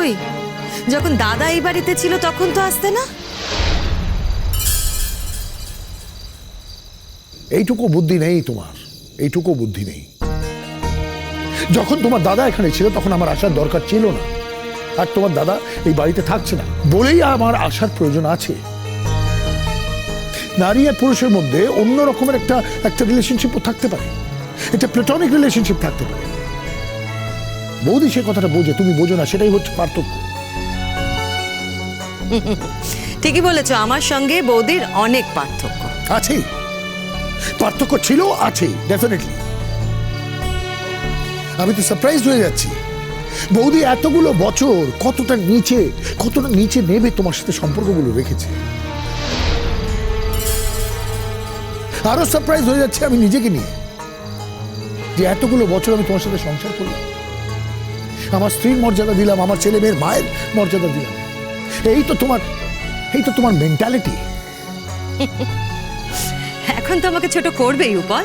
কই যখন দাদা এই বাড়িতে ছিল, তখন তো আসতে না? এইটুকু বুদ্ধি নেই তোমার। এইটুকু বুদ্ধি নেই। যখন তোমার দাদা এখানে ছিল, তখন আমার আসার দরকার ছিল না। আর তোমার দাদা এই বাড়িতে থাকছে না, বলেই আমার আসার প্রয়োজন আছে। নারী আর পুরুষের মধ্যে অন্য রকমের একটা একটা রিলেশনশিপও থাকতে পারে। একটা প্লেটনিক রিলেশনশিপ থাকতে পারে। বৌদি সে কথাটা বোঝে তুমি বোঝো না সেটাই হচ্ছে পার্থক্য। ঠিকই বলেছ আমার সঙ্গে বৌদির অনেক পার্থক্য। আছে। পার্থক্য ছিল আছে ডেফিনেটলি আমি তো সারপ্রাইজ হয়ে যাচ্ছি। বৌদি এতগুলো বছর কতটা নিচে কতটা নিচে নেবে তোমার সাথে সম্পর্কগুলো রেখেছে। আরও সারপ্রাইজ হয়ে যাচ্ছে আমি নিজেকে নিয়ে। যে এতগুলো বছর আমি তোমার সাথে সংসার করলাম। আমার স্ত্রীর মর্যাদা দিলাম আমার ছেলে মেয়ের মায়ের মর্যাদা দিলাম। এই তো তোমার এই তো তোমার মেন্টালিটি এখন তো আমাকে ছোট করবেই উপল।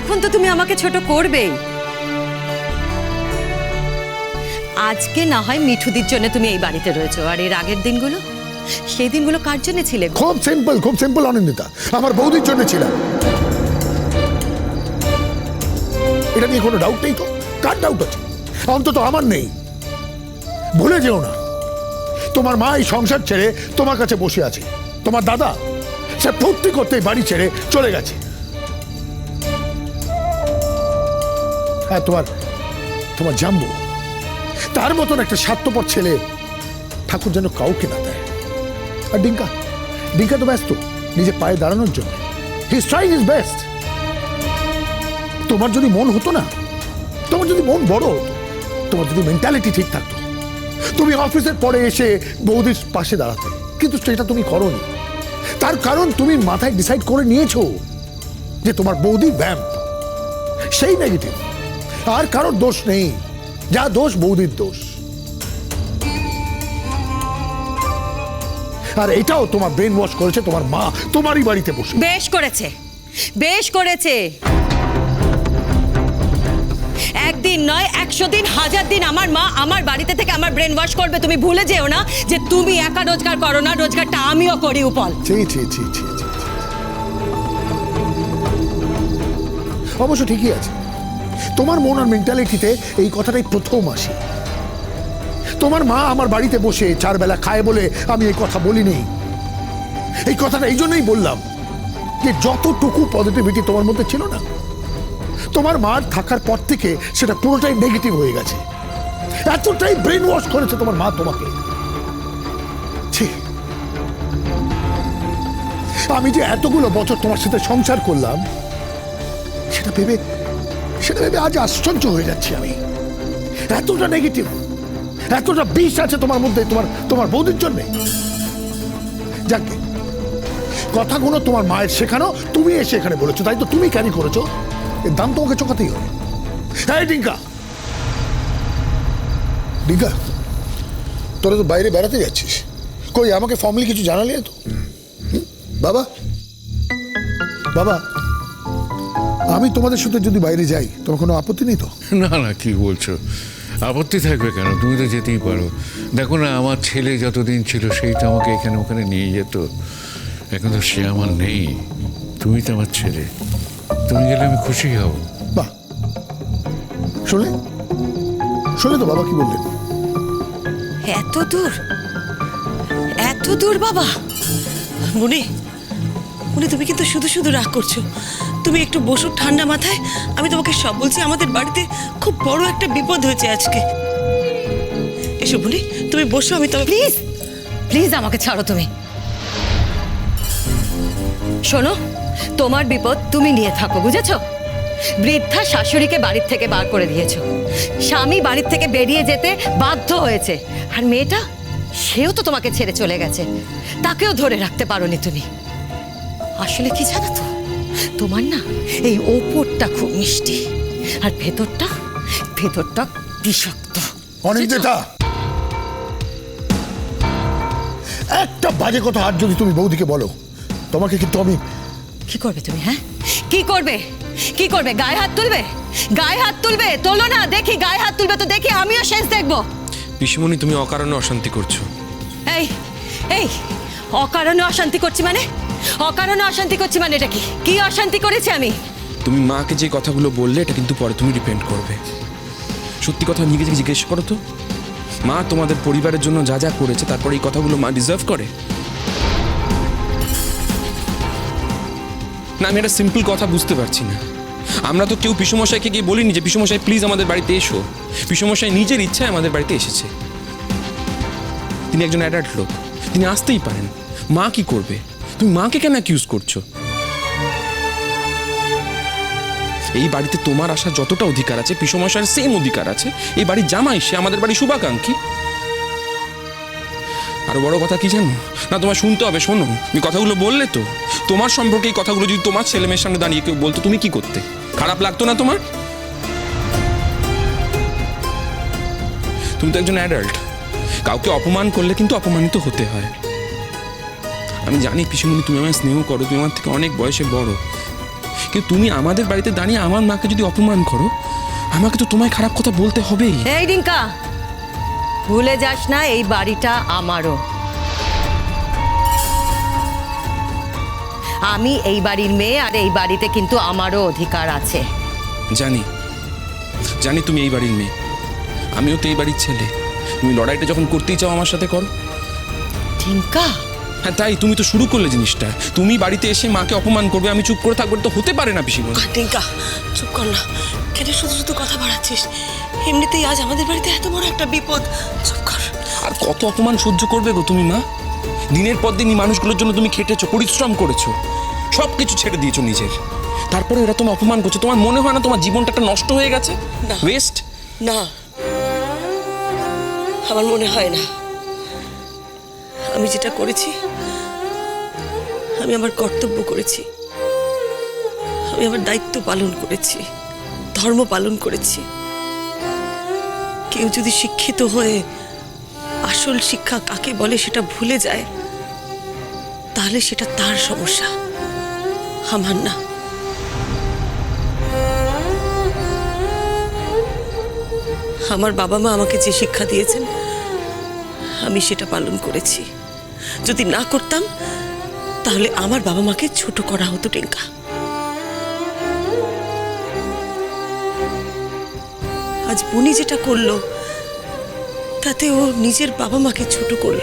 এখন তো তুমি আমাকে ছোট করবেই। আজকে না হয় মিঠুদির জন্য তুমি এই বাড়িতে রয়েছো আর এর আগের দিনগুলো? সেই দিনগুলো কার জন্য ছিলে? খুব সিম্পল খুব সিম্পল অনিন্দিতা। আমার বৌদির জন্য ছিলাম। এটা নিয়ে কোনো ডাউট নেই তো? কার ডাউট আছে? অন্তত আমার নেই। ভুলে যেও না। তোমার মা এই সংসার ছেড়ে তোমার কাছে বসে আছে। তোমার দাদা, সে ফুর্তি করতে বাড়ি ছেড়ে চলে গেছে। হ্যাঁ তোমার তোমার জাম্বু, তার মতন একটা স্বার্থপর ছেলে ঠাকুর যেন কাউকে না দেয়। আর ডিঙ্কা ডিঙ্কা তো ব্যস্ত নিজে পায়ে দাঁড়ানোর জন্য। হিজ ট্রাইং ইজ বেস্ট তোমার যদি মন হতো না, তোমার যদি মন বড় হতো তোমার যদি মেন্টালিটি ঠিক থাকতো। তুমি অফিসের পরে এসে বৌদির পাশে দাঁড়াতে, কিন্তু সেটা তুমি করনি। তার কারণ তুমি মাথায় ডিসাইড করে নিয়েছো যে তোমার বৌদি ব্যায়াম সেই নেগেটিভ আর কারোর দোষ নেই, যা দোষ বৌদির দোষ। আর এটাও তোমার ব্রেন ওয়াশ করেছে তোমার মা, তোমারই বাড়িতে বসে। বেশ করেছে বেশ করেছে। একশো দিন, হাজার দিন আমার মা আমার বাড়িতে থেকে আমার ব্রেন ওয়াশ করবে। তুমি ভুলে যেও না যে তুমি একা রোজগার করো না, রোজগারটা আমিও করি, উপল। অবশ্য ঠিকই আছে। তোমার মন আর মেন্টালিটিতে এই কথাটাই প্রথম আসে। তোমার মা আমার বাড়িতে বসে চার বেলা খায় বলে আমি এই কথা বলিনি। এই কথাটা এই জন্যই বললাম যে যতটুকু পজিটিভিটি তোমার মধ্যে ছিল না তোমার মার থাকার পর থেকে সেটা পুরোটাই নেগেটিভ হয়ে গেছে। এতটাই ব্রেন ওয়াশ করেছে তোমার মা তোমাকে। আমি যে এতগুলো বছর তোমার সাথে সংসার করলাম, সেটা ভেবে সেটা ভেবে আজ আশ্চর্য হয়ে যাচ্ছি আমি। এতটা নেগেটিভ এতটা বিষ আছে তোমার মধ্যে, তোমার তোমার বৌদির জন্য। যাকে, কথাগুলো তোমার মায়ের শেখানো তুমি এসে এখানে বলেছ, তাই তো তুমি ক্যারি করেছ? এর দাম তোমাকে চোখাতেই হবে। হ্যাঁ ডিঙ্কা! ডিঙ্কা তোরা তো বাইরে বেড়াতে যাচ্ছিস। কই আমাকে ফর্মালি কিছু জানালি তো? বাবা? বাবা আমি তোমাদের সাথে যদি বাইরে যাই তোমার কোনো আপত্তি নেই তো? না না কি বলছো? আপত্তি থাকবে কেন? তুমি তো যেতেই পারো। দেখো না আমার ছেলে যতদিন ছিল সেই তো আমাকে এখানে ওখানে নিয়ে যেত। এখন তো সে আমার নেই। তুমি তো আমার ছেলে। তুমি গেলে আমি খুশি হব। বাহ। শুনলে? শুনলে তো বাবা কি বললেন? এত দূর? এত দূর বাবা? মনে মুনি তুমি কিন্তু শুধু শুধু রাগ করছ। তুমি একটু বসো ঠান্ডা মাথায়। আমি তোমাকে সব বলছি আমাদের বাড়িতে খুব বড় একটা বিপদ হয়েছে আজকে। এসো বলি তুমি বসো আমি তোমাকে প্লিজ প্লিজ আমাকে ছাড়ো তুমি। শোনো তোমার বিপদ তুমি নিয়ে থাকো বুঝেছ? বৃদ্ধা শাশুড়িকে বাড়ির থেকে বার করে দিয়েছ। স্বামী বাড়ির থেকে বেরিয়ে যেতে বাধ্য হয়েছে। আর মেয়েটা সেও তো তোমাকে ছেড়ে চলে গেছে। তাকেও ধরে রাখতে পারোনি তুমি। আসলে কি জানো তো? তোমার না এই ওপরটা খুব মিষ্টি। আর ভেতরটা ভেতরটা বিষাক্ত। অনিন্দিতা একটা বাজে কথা আর যদি তুমি বৌদিকে বলো তোমাকে কিন্তু আমি কি করবে তুমি হ্যাঁ? কি করবে? কি করবে? গায়ে হাত তুলবে? গায়ে হাত তুলবে? তোলো না দেখি গায়ে হাত তুলবে তো দেখি আমিও শেষ দেখব। পিসিমণি তুমি অকারণে অশান্তি করছ। এই এই অকারণে অশান্তি করছি মানে? অকারণে অশান্তি করছি মানে এটা কি? কি অশান্তি করেছি আমি? তুমি মাকে যে কথাগুলো বললে এটা কিন্তু পরে তুমি রিপেন্ড করবে। সত্যি কথা নিজেকে জিজ্ঞেস করো তো। মা তোমাদের পরিবারের জন্য যা যা করেছে তারপরে এই কথাগুলো মা ডিজার্ভ করে? না, আমি একটা সিম্পল কথা বুঝতে পারছি না। আমরা তো কেউ পিসমশাইকে গিয়ে বলিনি যে, পিসমশাই প্লিজ আমাদের বাড়িতে এসো। পিসমশাই নিজের ইচ্ছায় আমাদের বাড়িতে এসেছে। তিনি একজন অ্যাডাল্ট লোক। তিনি আসতেই পারেন। মা কি করবে? তুমি মাকে কেন অ্যাকিউজ করছ? এই বাড়িতে তোমার আসার যতটা অধিকার আছে পিসমশার সেম অধিকার আছে। এই বাড়ির জামাই, সে আমাদের বাড়ি শুভাকাঙ্ক্ষী। আর বড় কথা কি জানো? না তোমার শুনতে হবে, শোনো। তুমি কথাগুলো বললে তো। তোমার সম্পর্কে এই কথাগুলো যদি তোমার ছেলে মেয়ের সামনে দাঁড়িয়ে কেউ বলতো, তুমি কি করতে? খারাপ লাগতো না তোমার? তুমি তো একজন অ্যাডাল্ট কাউকে অপমান করলে কিন্তু অপমানিত হতে হয়। আমি জানি পিসুমণি, তুমি আমার স্নেহ করো, তুমি আমার থেকে অনেক বয়সে বড়। কিন্তু তুমি আমাদের বাড়িতে দাঁড়িয়ে আমার মাকে যদি অপমান করো, আমাকে তো তোমায় খারাপ কথা বলতে হবেই। এই রিঙ্কা ভুলে যাস না এই বাড়িটা আমারও। আমি এই বাড়ির মেয়ে আর এই বাড়িতে কিন্তু আমারও অধিকার আছে। জানি। জানি তুমি এই বাড়ির মেয়ে। আমিও তো এই বাড়ির ছেলে। তুমি লড়াইটা যখন করতেই চাও আমার সাথে করো। টিঙ্কা হ্যাঁ তাই তুমি তো শুরু করলে জিনিসটা। তুমি বাড়িতে এসে মাকে অপমান করবে আমি চুপ করে থাকব তো হতে পারে না পিসিমণি। টিঙ্কা চুপ কর না। কেন শুধু শুধু কথা বাড়াচ্ছিস। এমনিতেই আজ আমাদের বাড়িতে এত বড় একটা বিপদ। চুপ কর। আর কত অপমান সহ্য করবে গো তুমি মা? দিনের পর দিন এই মানুষগুলোর জন্য তুমি খেটেছো পরিশ্রম করেছ। সব কিছু ছেড়ে দিয়েছ নিজের। তারপরে এরা তুমি অপমান করছ। তোমার মনে হয় না তোমার জীবনটা একটা নষ্ট হয়ে গেছে? না। ওয়েস্ট না। আমার মনে হয় না। আমি যেটা করেছি আমি আমার কর্তব্য করেছি। আমি আমার দায়িত্ব পালন করেছি। ধর্ম পালন করেছি। কেউ যদি শিক্ষিত হয়ে আসল শিক্ষা কাকে বলে সেটা ভুলে যায়, তাহলে সেটা তার সমস্যা। আমার না। আমার বাবা মা আমাকে যে শিক্ষা দিয়েছেন, আমি সেটা পালন করেছি। যদি না করতাম তাহলে আমার বাবা মাকে ছোট করা হতো, টেঙ্কা। আজ বুনি যেটা করল, তাতে ও নিজের বাবা মাকে ছোট করল।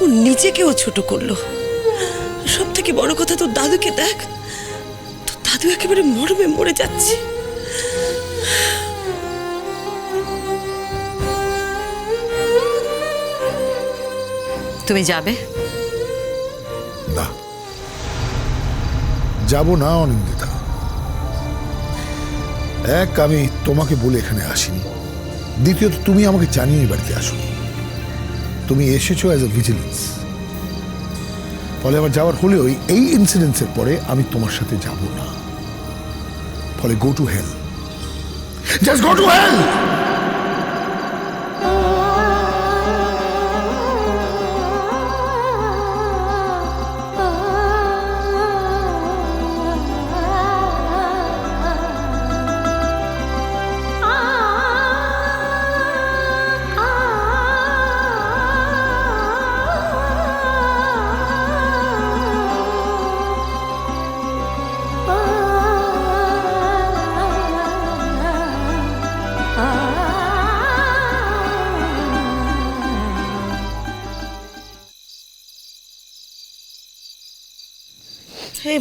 ও নিজেকেও ছোট করল। সব থেকে বড় কথা, তোর দাদুকে দেখ। তোর দাদু একেবারে মরমে মরে যাচ্ছে। তুমি যাবে? না। যাব না, অনিন্দিতা। এক, আমি তোমাকে বলে এখানে আসিনি। দ্বিতীয়ত, তুমি আমাকে জানিয়ে বাড়িতে আসো। তুমি এসেছ অ্যাজ এ ভিজিলেন্স ফলে আমার যাওয়ার হলেও এই ইনসিডেন্সের পরে আমি তোমার সাথে যাব না। ফলে go to hell just go to hell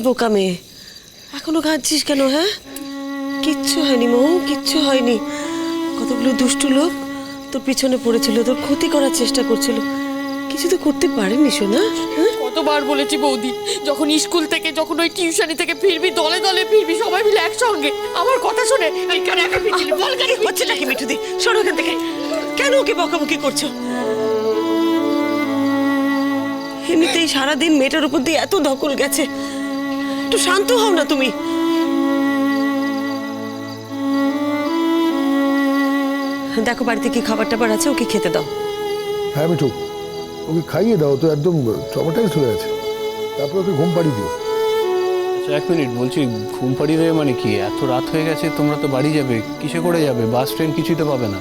বোকা মেয়ে। এখনও কাঁদছিস কেন হ্যাঁ? কিচ্ছু হয়নি মৌ কিচ্ছু হয়নি। কতগুলো দুষ্টু লোক তোর পিছনে পড়েছিল তোর ক্ষতি করার চেষ্টা করছিল। কিছু তো করতে পারেনি শোনা হ্যাঁ? কতবার বলেছি বৌদি যখন স্কুল থেকে যখন ওই টিউশনি থেকে ফিরবি দলে দলে ফিরবি সবাই মিলে একসঙ্গে। আমার কথা শুনে এই কেন একা ফিরছিলি? বল কেন হচ্ছে নাকি মিঠুদি? সরো এখান থেকে। কেন ওকে বকাবকি করছ? এমনিতেই সারাদিন মেয়েটার উপর দিয়ে এত ধকল গেছে। একটু শান্ত হও না তুমি। দেখো বাড়িতে কি খাবার টাবার আছে? ওকে খেতে দাও। হ্যাঁ মিঠু। ওকে খাইয়ে দাও তো একদম টমাটাইজ হয়ে আছে তারপর ওকে ঘুম পাড়িয়ে দিও। আচ্ছা আচ্ছা এক মিনিট বলছি ঘুম পাড়িয়ে দেবে মানে কি? এত রাত হয়ে গেছে তোমরা তো বাড়ি যাবে। কিসে করে যাবে? বাস ট্রেন কিছুই তো পাবে না।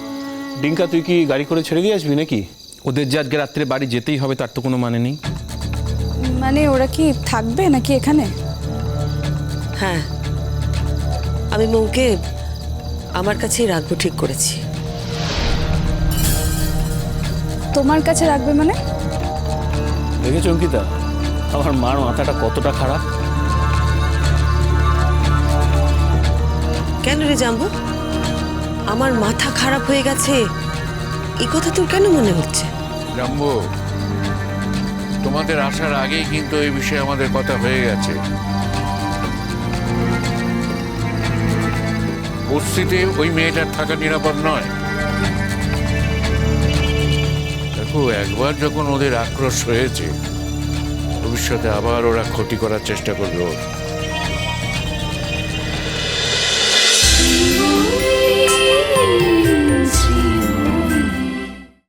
ডিঙ্কা তুই কি গাড়ি করে ছেড়ে দিয়ে আসবি নাকি? ওদের যে আজকে রাত্রে বাড়ি যেতেই হবে তার তো কোনো মানে নেই। মানে ওরা কি থাকবে নাকি এখানে? হ্যাঁ। আমি মৌকে আমার কাছেই রাখব ঠিক করেছি। তোমার কাছে রাখবে মানে? দেখেছ অঙ্কিতা? আমার মার মাথাটা কতটা খারাপ? কেন রে জাম্বু? আমার মাথা খারাপ হয়ে গেছে। এই কথা তোর কেন মনে হচ্ছে? জাম্বু তোমাদের আসার আগেই কিন্তু এই বিষয়ে আমাদের কথা হয়ে গেছে। বস্তিতে ওই মেয়েটার থাকা নিরাপদ নয়। দেখো, একবার যখন ওদের আক্রোশ হয়েছে, ভবিষ্যতে আবার ওরা ক্ষতি করার চেষ্টা করবে ওর।